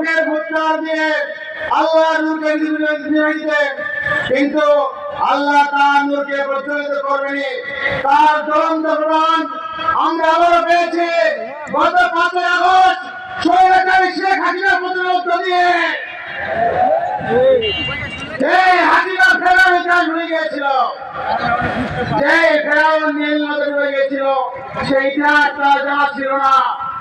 মুখের ফুৎকার দিয়ে আল্লাহ নূরকে নিবাইতে কিন্তু আল্লাহ তার নূরকে প্রজ্বলিত করবেনি। তার জ্বলন্ত প্রমাণ আমরা আবারও পেয়েছি। গত পাঁচই আগস্ট স্বৈরাচারী শেখ হাসিনা প্রতিরোধ দিয়ে যে হাসিনা ফেরার তার জানা ছিল না।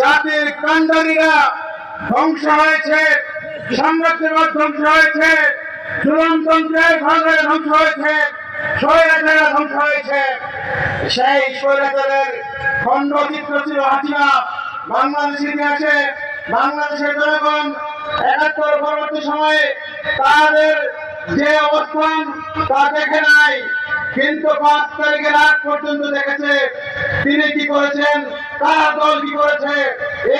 জাতির কাণ্ডারীরা ধ্বংস হয়েছে সাম্রাজ্যবাদ ধ্বংস হয়েছে জুলনতন্ত্রের ভাগে ধ্বংস হয়েছে ধ্বংস হয়েছে। সেই স্বৈরাচারের খণ্ডচিত্র ছিল হাসিনা বাংলাদেশ ইতিহাসে বাংলাদেশের জনগণ একাত্তর পরবর্তী সময়ে তাদের যে অবস্থান তা দেখে নাই। কিন্তু পাঁচ তারিখের আগ পর্যন্ত দেখেছে। তিনি কি করেছেন? তার দল কি করেছে?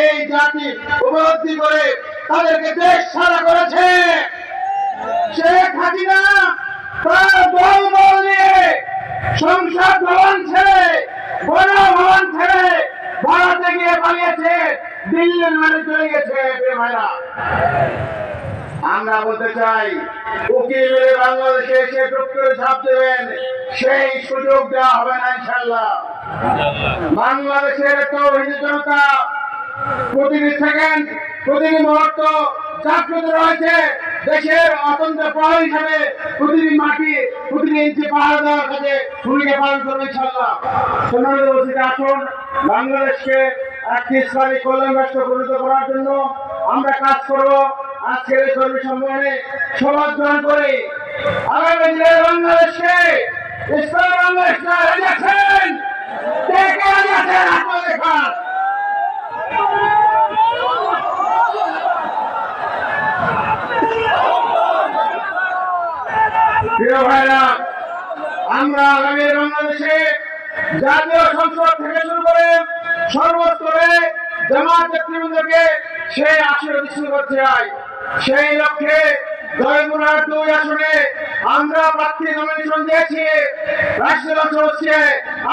এই জাতি উপলব্ধি করে তাদেরকে দেশ ছাড়া করেছে। শেখ হাসিনা তার দল বল নিয়ে সংসদ ভবন ছেড়ে বড় ভবন ছেড়ে ভারতে গিয়ে পালিয়েছে। দিল্লির মানে চলে গেছে ভাইরা। আমরা বলতে চাই, উকিল বাংলাদেশে এসে ডক্টরে ছাপ দেবেন, সেই সুযোগ দেওয়া হবে না ইনশাল্লাহ বাংলাদেশের তৌহিদ জনতা প্রতিটি সেকেন্ড প্রতিটি মুহূর্ত জাগ্রত রয়েছে, দেশের অতন্ত্র প্রহর হিসাবে প্রতিটি মাটি প্রতিটি ইঞ্চি পাহাড় দেওয়ার কাছে ভূমিকা পালন করবে ইনশাল্লাহ সোনালী বলছি আসুন, বাংলাদেশকে একটি ইসলামী কল্যাণ রাষ্ট্র পরিণত করার জন্য আমরা কাজ করব। আজকের এই কর্মী সম্মেলনে সমাজ গ্রহণ করে আগামী দিনে বাংলাদেশকে ইসলাম বাংলাদেশ না যাচ্ছেন দেখে যাচ্ছেন আপনাদের দেখান। প্রিয় ভাইরা, আমরা আগামী বাংলাদেশে জাতীয় সংসদ থেকে শুরু করে সর্বস্তরে জামাত নেতৃবৃন্দকে সেই আশীর্বাদ করতে চাই। সেই লক্ষ্যে জয়পুরহাট দুই আসনে আমরা প্রার্থী নমিনেশন দিয়েছি। রাষ্ট্রীয় লক্ষ্য হচ্ছে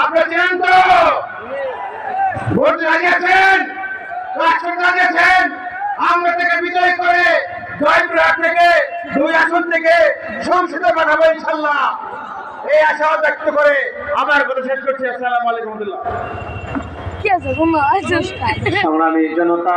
আপনারা চেনেন তো? ভোট লাগিয়েছেন কাজ করতে লাগিয়েছেন আমরা থেকে বিজয় করে জয়পুরহাট থেকে দুই আসন থেকে সংসদে পাঠাবো ইনশাল্লাহ এই আশা ব্যক্ত করে আমার কথা শেষ করছি। আসসালামু আলাইকুম রহমতুল্লাহ। সংগ্রামী জনতা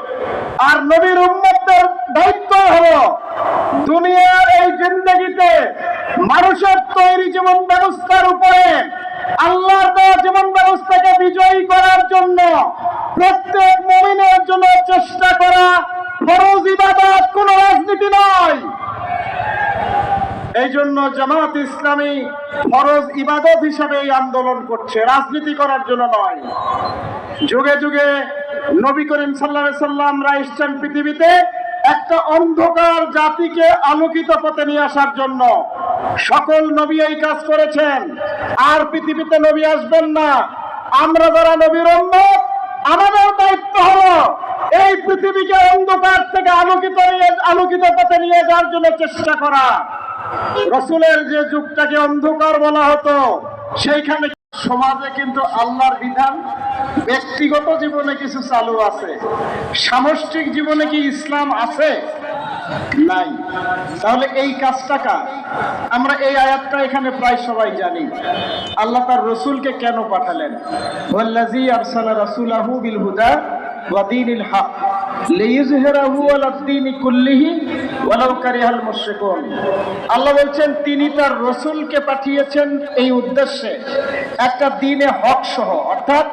আর নবীর উম্মতদের দায়িত্ব হলো দুনিয়ার এই জিন্দগিতে মানুষের তৈরি জীবন ব্যবস্থার উপরে আল্লাহর দেওয়া জীবন ব্যবস্থাকে বিজয়ী করার জন্য প্রত্যেক মমিনের জন্য চেষ্টা করা ফরজ ইবাদত, কোন রাজনীতি নয়। এই জন্য জামাত ইসলামী ফরজ ইবাদত হিসাবে এই আন্দোলন করছে, রাজনীতি করার জন্য নয়। যুগে যুগে নবী করিম সাল্লাহ সাল্লামরা এসছেন পৃথিবীতে একটা অন্ধকার জাতিকে আলোকিত পথে নিয়ে আসার জন্য সকল নবী এই কাজ করেছেন। আর পৃথিবীতে নবী আসবেন না। আমরা যারা নবীর আমাদের দায়িত্ব হলো এই পৃথিবীকে অন্ধকার থেকে আলোকিত আলোকিত পথে নিয়ে যাওয়ার জন্য চেষ্টা করা। রসুলের যে যুগটাকে অন্ধকার বলা হতো, সেইখানে সমাজে কিন্তু আল্লাহর বিধান, ব্যক্তিগত জীবনে কিছু চালু আছে, সামষ্টিক জীবনে কি ইসলাম আছে? নাই। তাহলে এই কাজটা কার? আমরা এই আয়াতটা এখানে প্রায় সবাই জানি। আল্লাহ তার রসুলকে কেন পাঠালেন? ওয়াল্লাজি আরসালা রাসূলাহু বিল হুদা ওয়া দীনিল হক। আল্লাহ বলছেন, তিনি তার রসুলকে পাঠিয়েছেন এই উদ্দেশ্যে। একটা দিনে হক সহ, অর্থাৎ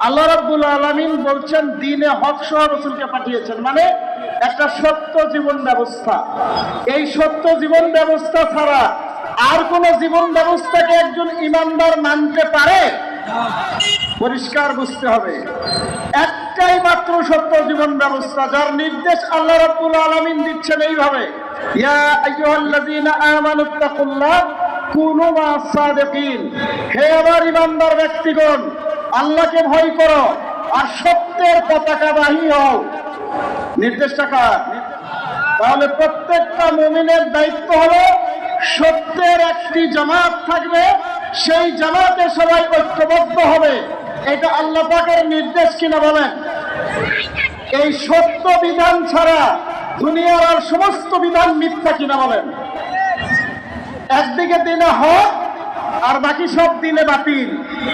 আল্লাহ রাব্বুল আলামিন বলছেন, দিনে হক সহ রসুলকে পাঠিয়েছেন। মানে একটা সত্য জীবন ব্যবস্থা। এই সত্য জীবন ব্যবস্থা ছাড়া আর কোন জীবন ব্যবস্থাকে একজন ইমানদার মানতে পারে? পরিষ্কার বুঝতে হবে। একটাই মাত্র সত্য জীবন ব্যবস্থা, যার নির্দেশ আল্লাহ রাব্বুল আলামিন দিচ্ছেন এইভাবে। ইয়া আইয়ুহাল্লাযীনা আমানুত্তাকুল্লাহ কুনু মা'আস সাদিকিন। হে আমার ইমানদার ব্যক্তিগণ, আল্লাহকে ভয় করো, আর সত্যের পতাকাবাহী হও। নির্দেশটা কার? তাহলে প্রত্যেকটা মুমিনের দায়িত্ব হলো, সত্যের একটি জামাত থাকবে, সেই জামাতে সবাই ঐক্যবদ্ধ হবে। এটা আল্লাহ পাকের নির্দেশ কিনা বলেন? এই সত্য বিধান ছাড়া দুনিয়ার আর সমস্ত বিধান মিথ্যা কিনা বলেন? একদিকে দিনে হক, আর বাকি সব দিনে বাতিল।